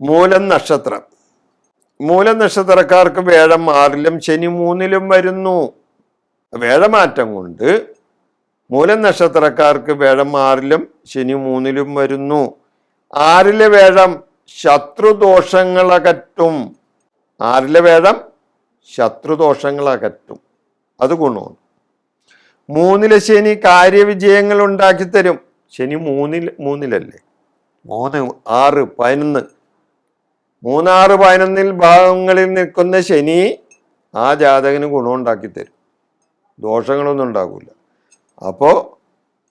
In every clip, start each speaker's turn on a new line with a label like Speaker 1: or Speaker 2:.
Speaker 1: മൂലം നക്ഷത്രം. മൂലം നക്ഷത്രക്കാർക്ക് വേഴം ആറിലും ശനി മൂന്നിലും വരുന്നു. വേഴമാറ്റം കൊണ്ട് മൂലം നക്ഷത്രക്കാർക്ക് വേഴം ആറിലും ശനി മൂന്നിലും വരുന്നു. ആറിലെ വേഴം ശത്രുദോഷങ്ങളകറ്റും. ആറിലെ വേഴം ശത്രുദോഷങ്ങളകറ്റും. അത് ഗുണമാണ്. മൂന്നിലെ ശനി കാര്യവിജയങ്ങൾ ഉണ്ടാക്കി തരും ശനി മൂന്നിൽ മൂന്നിലല്ലേ? മൂന്ന് ആറ് പതിനൊന്ന് മൂന്നാറ് പതിനൊന്നിൽ ഭാഗങ്ങളിൽ നിൽക്കുന്ന ശനി ആ ജാതകന് ഗുണമുണ്ടാക്കി തരും. ദോഷങ്ങളൊന്നും ഉണ്ടാകില്ല അപ്പോൾ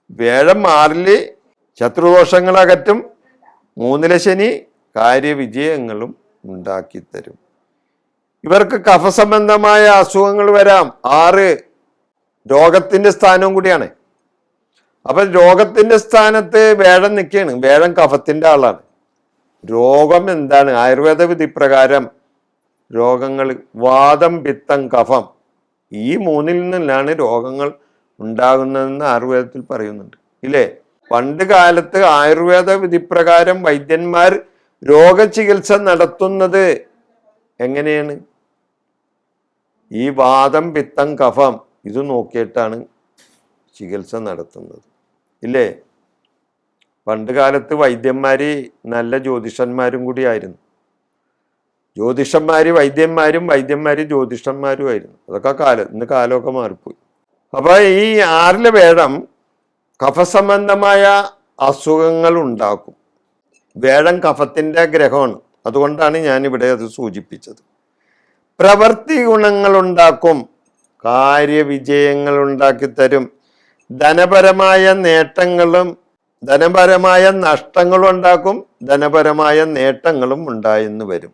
Speaker 1: വേഴം ആറിൽ ശത്രുദോഷങ്ങളകറ്റും മൂന്നിലെ ശനി കാര്യവിജയങ്ങളും ഉണ്ടാക്കി തരും. ഇവർക്ക് കഫസംബന്ധമായ അസുഖങ്ങൾ വരാം. ആറ് രോഗത്തിന്റെ സ്ഥാനവും കൂടിയാണ്. അപ്പം രോഗത്തിന്റെ സ്ഥാനത്ത് വേഴം നിൽക്കുകയാണ്. വേഴം കഫത്തിന്റെ ആളാണ്. രോഗം എന്താണ്? ആയുർവേദ വിധി പ്രകാരം രോഗങ്ങൾ വാദം പിത്തം കഫം ഈ മൂന്നിൽ നിന്നാണ് രോഗങ്ങൾ ഉണ്ടാകുന്നതെന്ന് ആയുർവേദത്തിൽ പറയുന്നുണ്ട്. ഇല്ലേ? പണ്ട് കാലത്ത് ആയുർവേദ വിധിപ്രകാരം വൈദ്യന്മാർ രോഗചികിത്സ നടത്തുന്നത് എങ്ങനെയാണ്? ഈ വാദം പിത്തം കഫം ഇത് നോക്കിയിട്ടാണ് ചികിത്സ നടത്തുന്നത്. ഇല്ലേ? പണ്ട് കാലത്ത് വൈദ്യന്മാർ നല്ല ജ്യോതിഷന്മാരും കൂടിയായിരുന്നു. ജ്യോതിഷന്മാർ വൈദ്യന്മാരും വൈദ്യന്മാർ ജ്യോതിഷന്മാരും ആയിരുന്നു. അതൊക്കെ കാലം ഇന്ന് കാലമൊക്കെ മാറിപ്പോയി. അപ്പോൾ ഈ ആറിലെ വേഴം കഫസംബന്ധമായ അസുഖങ്ങൾ ഉണ്ടാക്കും. വേഴം കഫത്തിന്റെ ഗ്രഹമാണ്. അതുകൊണ്ടാണ് ഞാൻ ഇവിടെ അത് സൂചിപ്പിച്ചത്. പ്രവൃത്തി ഗുണങ്ങൾ ഉണ്ടാക്കും. കാര്യവിജയങ്ങൾ ഉണ്ടാക്കി തരും. ധനപരമായ നേട്ടങ്ങളും ധനപരമായ നഷ്ടങ്ങളും ഉണ്ടാക്കും ധനപരമായ നേട്ടങ്ങളും ഉണ്ടായെന്ന് വരും.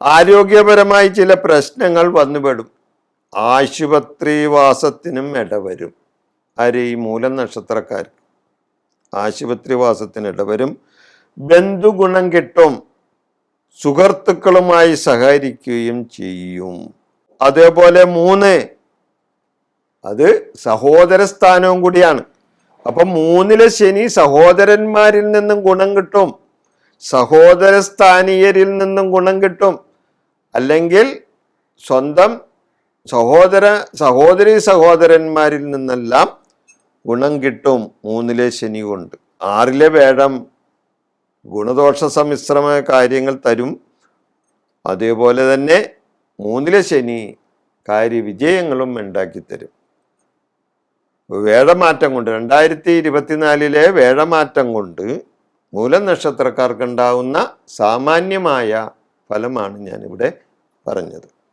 Speaker 1: ആരോഗ്യപരമായി ചില പ്രശ്നങ്ങൾ വന്നുപെടും. ആശുപത്രിവാസത്തിനും ഇടവരും ആര് ഈ മൂലം നക്ഷത്രക്കാർ ആശുപത്രിവാസത്തിന് ഇടവരും ബന്ധുഗുണം കിട്ടും. സുഹൃത്തുക്കളുമായി സഹകരിക്കുകയും ചെയ്യും. അതേപോലെ മൂന്ന്. അത് സഹോദര സ്ഥാനവും കൂടിയാണ്. അപ്പൊ മൂന്നിലെ ശനി സഹോദരന്മാരിൽ നിന്നും ഗുണം കിട്ടും. സഹോദര സ്ഥാനീയരിൽ നിന്നും ഗുണം കിട്ടും. അല്ലെങ്കിൽ സ്വന്തം സഹോദര സഹോദരി സഹോദരന്മാരിൽ നിന്നെല്ലാം ഗുണം കിട്ടും മൂന്നിലെ ശനി കൊണ്ട്. ആറിലെ വേഴം ഗുണദോഷ സമ്മിശ്രമായ കാര്യങ്ങൾ തരും. അതേപോലെ തന്നെ മൂന്നിലെ ശനി കാര്യവിജയങ്ങളും ഉണ്ടാക്കി തരും. വേഴമാറ്റം കൊണ്ട് രണ്ടായിരത്തി ഇരുപത്തിനാലിലെ വേഴമാറ്റം കൊണ്ട് മൂലം നക്ഷത്രക്കാർക്കുണ്ടാവുന്ന സാമാന്യമായ ഫലമാണ് ഞാനിവിടെ പറഞ്ഞത്.